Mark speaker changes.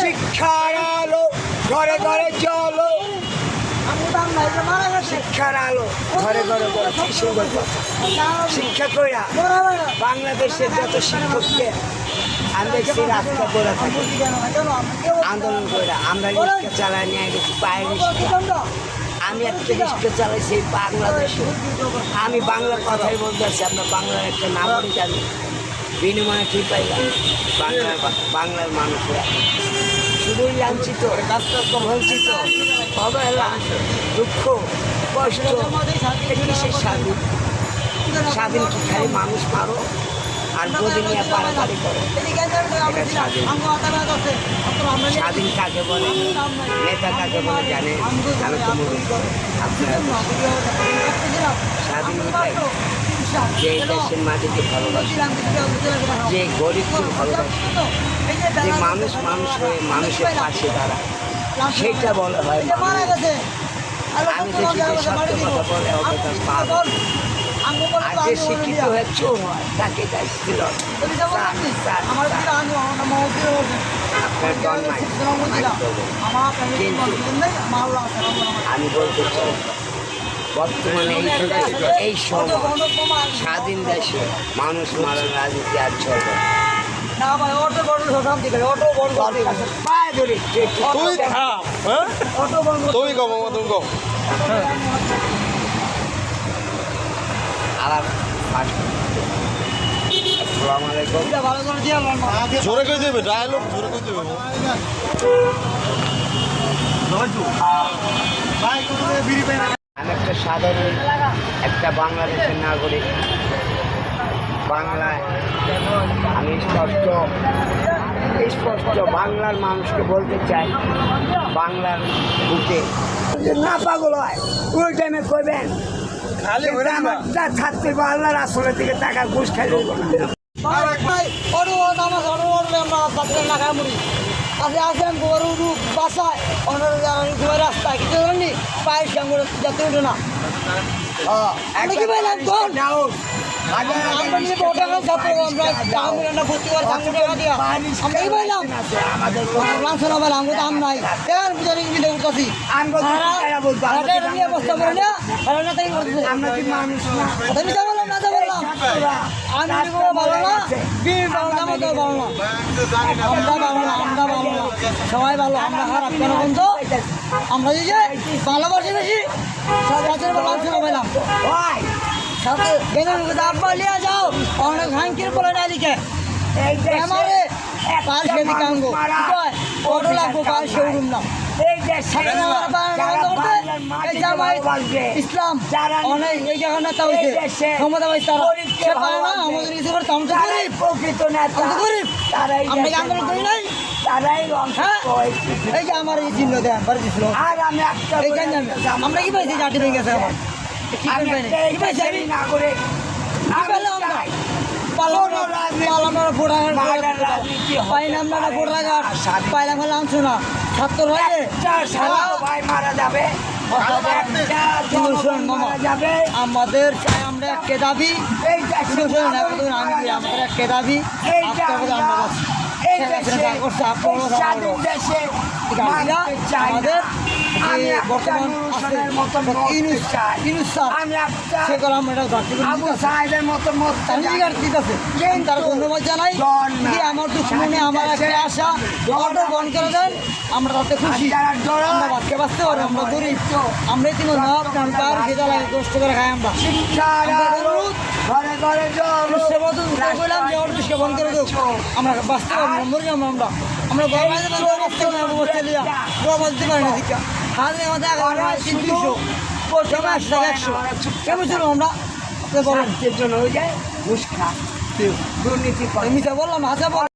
Speaker 1: শিক্ষার আলো ঘরে ঘরে চলো। শিক্ষার আলো ঘরে ঘরে চলো কি সুন্দর কথা। শিক্ষা কইরা বাংলাদেশের যত শিক্ষককে আমি দেখছি রাস্তা করে থাকি। আন্দোলন করে আমরা রিক্সা চালাই নিয়ে গেছি পায়ের রিক্সা আমি একটা রিক্সা চালাই সেই বাংলাদেশে। আমি বাংলা কথাই বলতেছি আপনার বাংলার একটা নাগরিক আমি। বিনিময়ে ঠিক পাইলাম? বাংলার বাংলার মানুষরা। শুধুই লাঞ্ছিত দুঃখ, কষ্ট কিসের স্বাধীন। স্বাধীন কি খালি মানুষ মারো? আর গদি নিয়ে পাড়াপাড়ি করো? স্বাধীন। কাকে বলে? নেতা কাকে বলে জানে? আমি তো আপনারা স্বাধীন। যে দেশের মাটিকে ভালোবাসে যে গরিবকে ভালোবাসে যে মানুষ মানুষ হয়ে মানুষের পাশে দাঁড়ায় সেইটা বলা হয় আমি সত্য কথা বলে পাবো শিক্ষিত হয়ে চোর হয় তাকে আপনার আমি বলতে চাই বর্তমানে এই এই সময় স্বাধীন দেশে মানুষ মারার রাজনীতি আর চলবে
Speaker 2: করে
Speaker 3: হ্যাঁ
Speaker 2: করে দিয়ে
Speaker 3: জোরে কই দেবে ডায়লগ জোরে কই দেবে
Speaker 1: আমি একটা সাধারণ একটা বাংলাদেশের নাগরিক। বাংলায় আমি স্পষ্ট স্পষ্ট বাংলার মানুষকে বলতে চাই বাংলার বুকে। না পাগল হয় ওই টাইমে কইবেন
Speaker 3: খালি
Speaker 1: কিন্তু আমার যা ছাত্রী বা আল্লাহর আসলে থেকে টাকা ঘুষ খাই দেবো না।
Speaker 2: অটো নামাজ অটো অটো আমরা বাচ্চা না খাই মুড়ি আসে আসেন গরু রূপ বাসায় অন্য ঘুরে রাস্তায় কিছু জানি পায়ের সঙ্গে যাতে উঠে না কোন আমরা আমি ভালো না? বিয়ে ভালো না আমাদের ভালো না। আমরা ভালো না আমরা ভালো না। সবাই ভালো আমরা খারাপ কেন বন্ধু? আমরা যে ভালোবাসি বেশি সব রাতের বেলা আমি শোনা পেলাম সাথে আব্বা লিয়া যাও অনেক হাঙ্কির বলে আমারে কাঙ্গো। লাগবো পাল শোরুম না। ইসলাম অনেক এই জায়গা নেতা হয়েছে
Speaker 1: এই দেশে
Speaker 2: ক্ষমতা পাইছে সে পারে না আমাদের ইসে করতে আমরা গরিব
Speaker 1: প্রকৃত নেতা
Speaker 2: গরিব আমরা কি আন্দোলন করি নাই?
Speaker 1: তারাই অংশ
Speaker 2: হ্যাঁ?
Speaker 1: হয়েছে।
Speaker 2: এই যে আমার এই চিহ্ন দেন বাড়ি দিছিল।
Speaker 1: আর আমি একটা
Speaker 2: এই কেন জানি আমরা কি পাইছি? জাতি হয়ে গেছে আমার কি পাইছি?
Speaker 1: আমি?
Speaker 2: পালাম না পাইলাম না পাইলাম হলে আনছো না ছাত্র
Speaker 1: ভাই মারা যাবে।
Speaker 2: আমাদের চাই আমরা একটা দাবি। আমাদের একটা দাবি। আমাদের বর্তমান আমরা তার ধন্যবাদ জানাই যে দুশ্মনে আমার একটা আশা অটো বন্ধ করে দেন আমরা তাতে খুশি। আমরা বাঁচতে বাঁচতে পারি আমরা গরিব আমরা খেতে লাগে কষ্ট করে খাই আমরা। আমরা বাঁচতে মরে যাব আমরা। আসতে পারি না হাতে আমাদের এগারো দুশো সময় একশো টাকা একশো কেমন ছিল আমরা বলেন
Speaker 1: জন্য হয়ে যায় ঘুষ খা দুর্নীতি
Speaker 2: বললাম